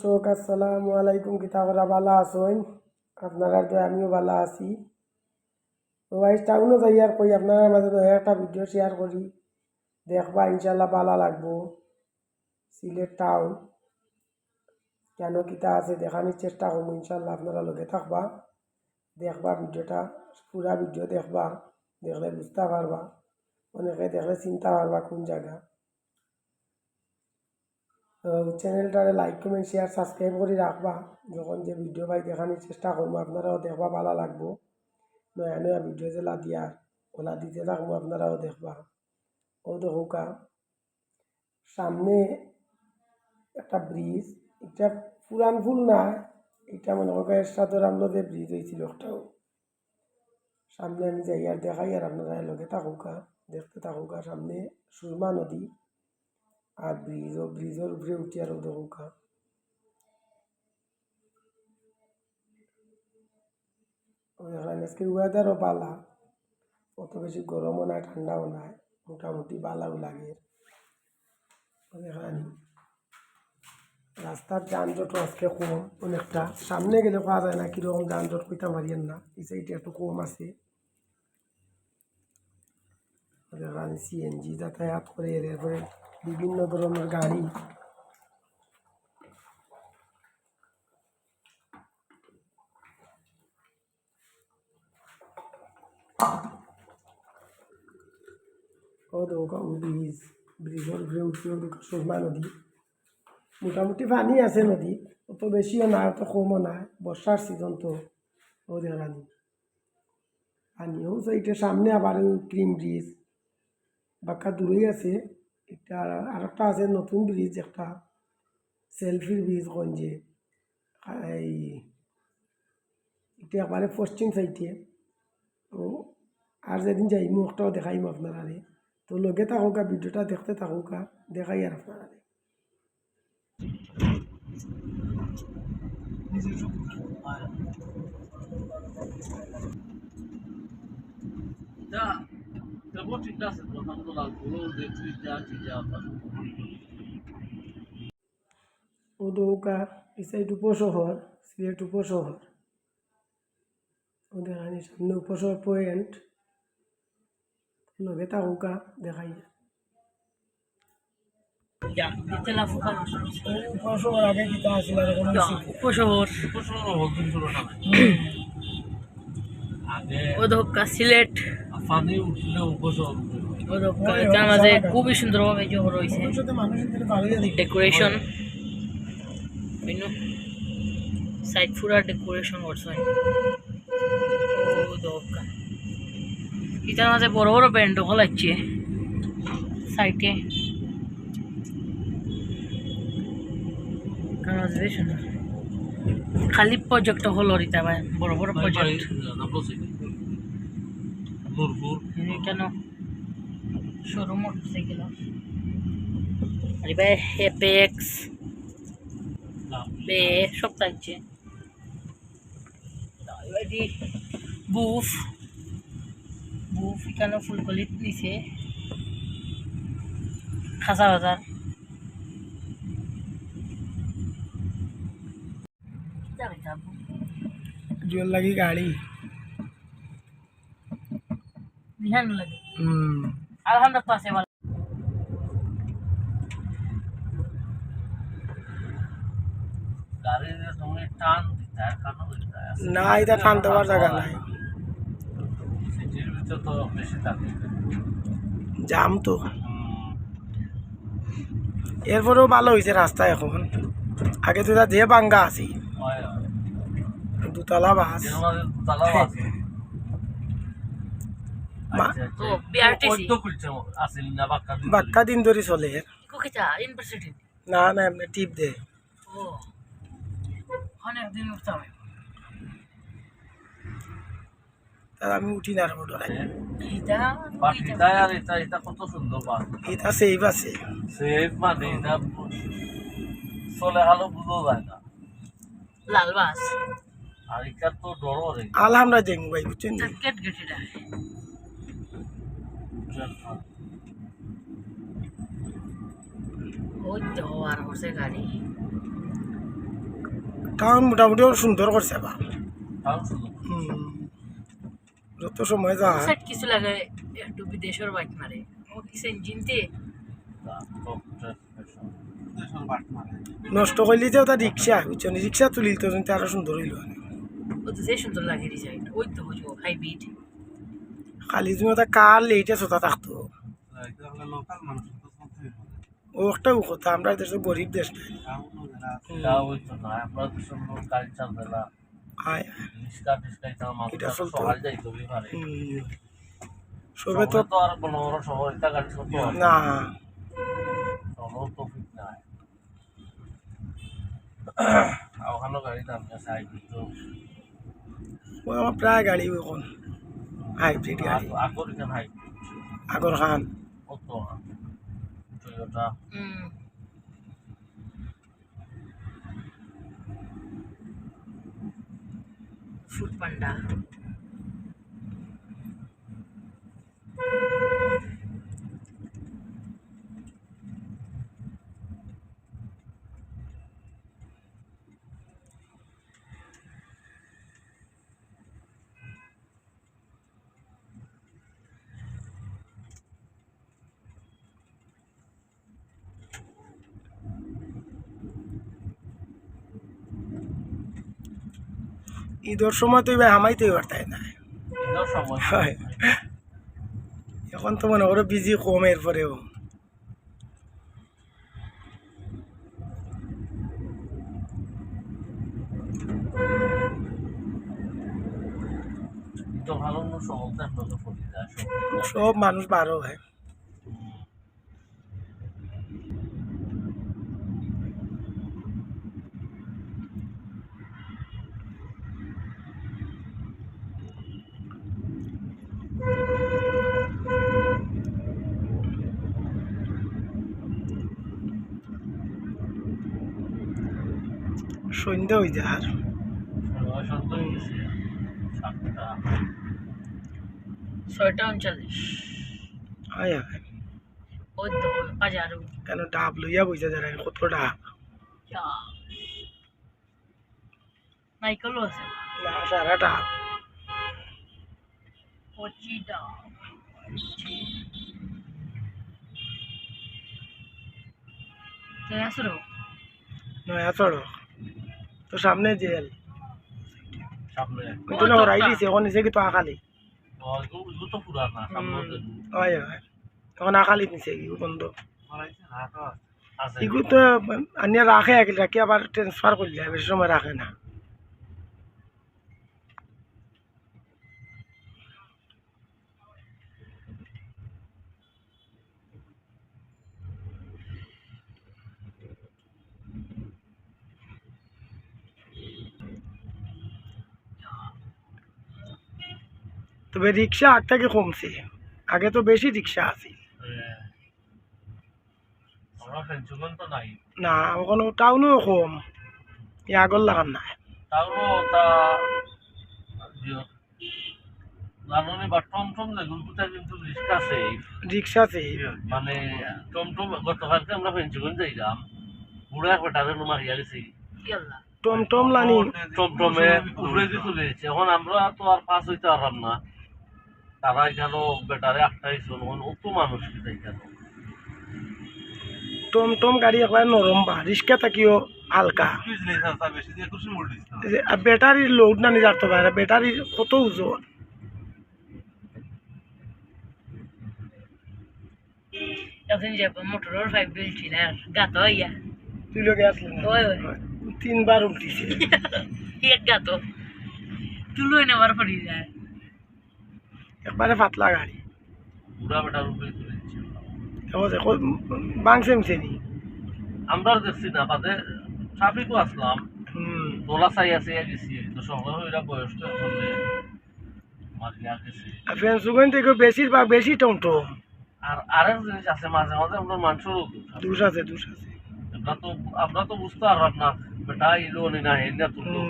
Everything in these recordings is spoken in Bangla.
দর্শক, আসসালামু আলাইকুম। কিতাবরা বালা আসুন আপনারা তো আমিও বালা আছি। তো আইস টাউনও যাই আর কই, আপনারা মাঝে একটা ভিডিও শেয়ার করি। দেখবা ইনশাল্লাহ বালা লাগবো। সিলেট টাউন কেন কিতা আছে দেখানোর চেষ্টা করব ইনশাল্লাহ আপনারা লগে থাকবা। দেখবা ভিডিওটা, পুরা ভিডিও দেখবা। দেখলে বুঝতে পারবা। অনেকে দেখলে চিন্তা পারবা কোন জায়গা। চ্যানেলটারে লাইক কমেন্ট শেয়ার সাবস্ক্রাইব করে রাখবা যখন যে ভিডিও পাই দেখানোর চেষ্টা করব আপনারাও দেখবা ভালো লাগবো। নয়া নয়া ভিডিও যেলা দিয়ার ওলা দিতে থাকব আপনারাও দেখবা ও দেখুকা সামনে একটা ব্রিজ এটা পুরান ফুল না এটা মনে করো এরশাদর আমলতে ব্রিজ হয়েছিল একটাও সামনে আমি যাই আর দেখাই আর আপনারা লগে থাকুকা দেখতে থাকুকা সামনে সুরমা নদী। আর ব্রিজ ও ব্রিজের উপরে উঠি আর দেখুকা এখানে আজকে ওয়েদারও বালা অত বেশি গরমও নাই, ঠান্ডাও নাই, মোটামুটি বালাও লাগে। এখানে রাস্তার যানজটও আজকে কম, অনেকটা। সামনে গেলে পাওয়া যায় না, কীরকম যানজট কইতে পারিয়েন না। এই সাইডে একটু কম আছে। এখানে সিএনজি যাতায়াত করে এর এরপরে বিভিন্ন ধরনের গাড়ি। ও ব্রিজ, ব্রিজের উপরে উঠে দৌকা সুরমা নদী। মোটামুটি পানি আছে নদী অত বেশিও না অত কমও নাই বর্ষার সিজন তো ও দেখানি পানিও সেইটা সামনে আবার ক্রিম ব্রিজ বাক্কা দূরেই আছে। এটা আর একটা আছে নতুন ব্রিজ একটা। সেলফির ব্রিজ গঞ্জে এই এটা একবারে পশ্চিম সাইডে তো আর যেদিন যাইমু একটাও দেখাইমু আপনারা তো লগে থাকুকা ভিডিওটা দেখতে থাকুকা দেখাই আর আপনারা Da, এই সাইড উপশহর সিলেট উপশহর ও দেখানি সামনে উপশহর পয়েন্ট লগে থাকুকা দেখাই উপশহর আগে কিতা আছিল উপশহর উপশহর অধ্যক্ষ সিলেট। এটার মাঝে খুবই সুন্দরভাবে রয়েছে। ভালোই দেখি ডেকোরেশন সাইড পুরা ডেকোরেশন করছে অধ্যক্ষ এটার মাঝে বড় বড় ব্যান্ড হলাচ্ছে সাইডে সুন্দর। খালি প্রজেক্ট হল রিতা ভাই বড় বড় প্রজেক্ট কেন? শোরুম মোটরসাইকেল আর ভাই হেপেক্স বে সব থাকছে বুফ। বুফ এখানে ফুলকলিত নিচে খাসা বাজার। জোর লাগি গাড়ি ধ্যান লাগে হুম আলহামদুলিল্লাহ পাশে ভালো গাড়ির তুমি টান দিতে হয় কেন দিতে হয় না এটা টান দেওয়ার জায়গা নাই সিটির ভিতর তো বেশি থাকে জাম তো এরপরেও ভালো হয়েছে রাস্তা এখন। আগে তো যে বাঙ্গা আছি দুতলা বাস। বাক্কা দিন ধরে। চলে। না না এমনি টিপ দে। আমি। উঠি না আর এটা এটা কত সুন্দর বাস। এটা সেফ আছে। সেফ মানে এটা চলে হালো বুঝো যায় না। লাল বাস। আর এটার তো ডরও রে আলহামরা ভাই বুঝছেন ওই তো আর হচ্ছে গাড়ি। টাউন মোটামুটি ওর সুন্দর করছে বা। যত সময় যা সেট কিছু লাগে একটু বিদেশের বাইক মারে। ও কিছু ইঞ্জিনতে নষ্ট করলি যে ওটা রিক্সা বুঝছেন রিক্সা তুলিল তো আরও সুন্দর হইল। ও তো যে সুন্দর লাগে ডিজাইন ওই তো বুঝব হাইব্রিড খালি তুমি ওটা কার লেইটে সোতা থাকতো ও একটা কথা আমরা দেশে গরিব দেশ। সবে তো তো আর বড় বড় শহর এটা গাড়ি চলতো না। নাই। ওখানে গাড়ি দাম আছে হাইব্রিড তো ও আমার প্রায় গাড়ি এখন হাইব্রিড গাড়ি। আগর খান। ফুড পান্ডা ঈদের সময় তো এবার হামাইতেই পারতাই না হয়। এখন তো মনে করো বিজি কম এরপরেও। সব মানুষ বারো হয়। সন্ধ্যা হয়ে যায় আর। ছয়টা উনচল্লিশ। ওই তো বাজারও। কেন ডাব লইয়া বইছে যারা কত ডাব? নাইকলও আছে। না সারা ডাব। পচিটা আসরো নয়া সড়ক? তো সামনে জেল সামনে। কিন্তু না ওরাই দিছে এখন নিচে কি তো আকালি হয় হয় এখন আকালি নিচে কি বন্ধ। এগুলো তো আনিয়া রাখে রাখি আবার ট্রান্সফার করলে বেশি সময় রাখে না। তবে রিক্সা আগ থেকে কমছে। আগে তো বেশি রিক্সা আছে নাই। না ওখানে টাউনও কম। এই আগর লাগান আছে রিক্সা আছে মানে টমটম গতকালকে আমরা পেনশন যাইলাম। বুড়া গেছি। টমটম লানি। টমটমে উপরে দিয়ে চলে এখন আমরা তো আর পাস হইতে পারলাম না। তারা এখানে বেটারে আটটাইছিল অত মানুষ কি এখানে টমটম গাড়ি একবার নরম বা রিক্সা থাকিও হালকা। এই ব্যাটারির লোড না নিয়ে যাতে পারে ব্যাটারির কত ওজন মোটরের ফাইভ বিল ছিল আর গাত হইয়া তুই লোকে আসলে না? ওই ওই তিনবার উল্টিছে। এক গাত তুলোই নেওয়ার পড়ি যায়। একবারে পাতলা গাড়ি। বুড়া বেটার উপরে চলে এসেছে এবার বাংসে মিশে নি আমরা দেখছি না বাদে ট্রাফিকও আসলাম। হুম। চাই আছে গেছি তো বয়সটা ফেন্সুগন থেকে বেশিরভাগ বেশি টমটম। আর আরেক জিনিস আছে মাঝে মাঝে আমরা মানুষেরও দোষ আছে। দুষ আছে আমরা তো আমরা তো বুঝতে পারলাম না বেটা ইলো নি না হেন না তুললো।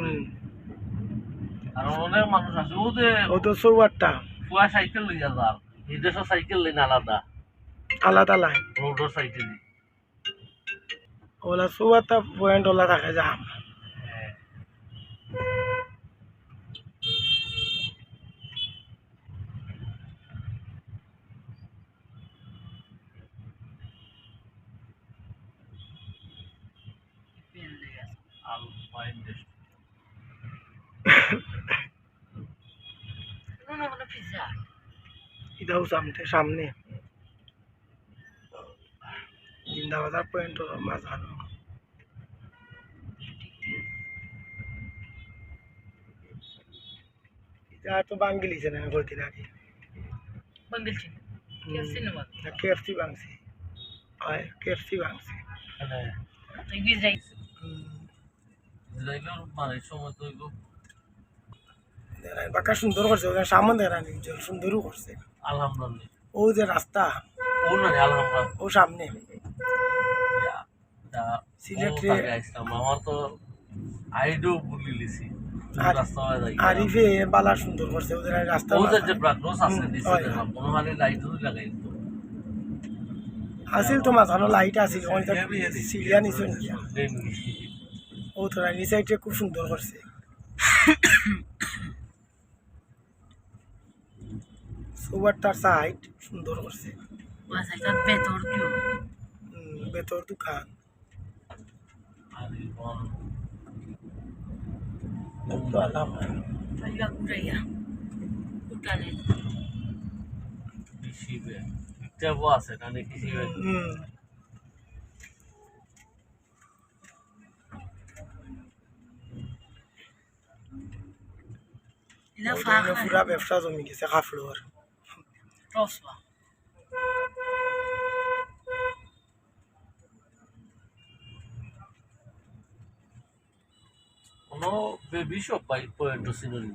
আর অনেক মানুষ আছে ও যে ও তো পুয়া সাইকেল নিয়ে যার এদেশও সাইকেল নেই আলাদা আলাদা লাই রোডও সাইকেল ওলা সুয়াতা পয়েন্ট ওলা রাখা যা I'll find this. ইদাও সামনে সামনে। জিন্দাবাজার পয়েন্ট মাঝানো। এটা তো বাঙ্গিলিছে না কয়েকদিন আগে। বাঙ্গিলছি সিনেমা কেএফসি বাংছি হয় কেএফসি বাংছি এখানে তুই বিজরাই ইসরায়েলের মানে সময় তো বাঁকা সুন্দর করছে ওখানে সামনে দেখানি সুন্দরও করছে। আলহামদুলিল্লাহ। ও যে রাস্তা ও না আলহামদুলিল্লাহ। ও সামনে। সিলেটে- সিলেটে আমার তো আইডো বুলি লিছি রাস্তা আরিফে বালা সুন্দর করছে ওদের রাস্তা ও যে ব্রাকরস আছে দিছে কোনো হালে লাইট লাগাই তো লাইট সিলিয়া নিয়া ও তোরা খুব সুন্দর করছে। সুপারটার সাইড সুন্দর করছে। বেতর ভেতর দোকান আছে না নে কৃষিবে হুম ইলা ওদের ফাঁকা পুরা ব্যবসা জমি গেছে কাফলোর রসবা কোনো বেবি শপ পাই পয়েন্ট সিনারি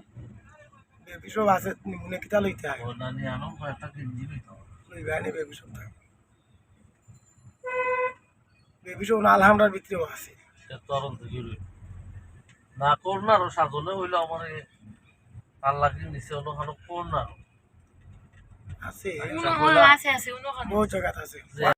বেবি সব আছে নিমুনে কিতা লইতে হয় ও নানি আনো একটা কিনজি লইতো লইবে আনি বেবি সব থাকে বেবি সব আলহামরার ভিতরেও আছে সে তরন্ত জুড়ে না করোনার সাধনে হইল আমার লাগি নিচে অনুখানো করোনার আছে উনো হল আছে আছে উনো খানো বহু জায়গাত আছে যে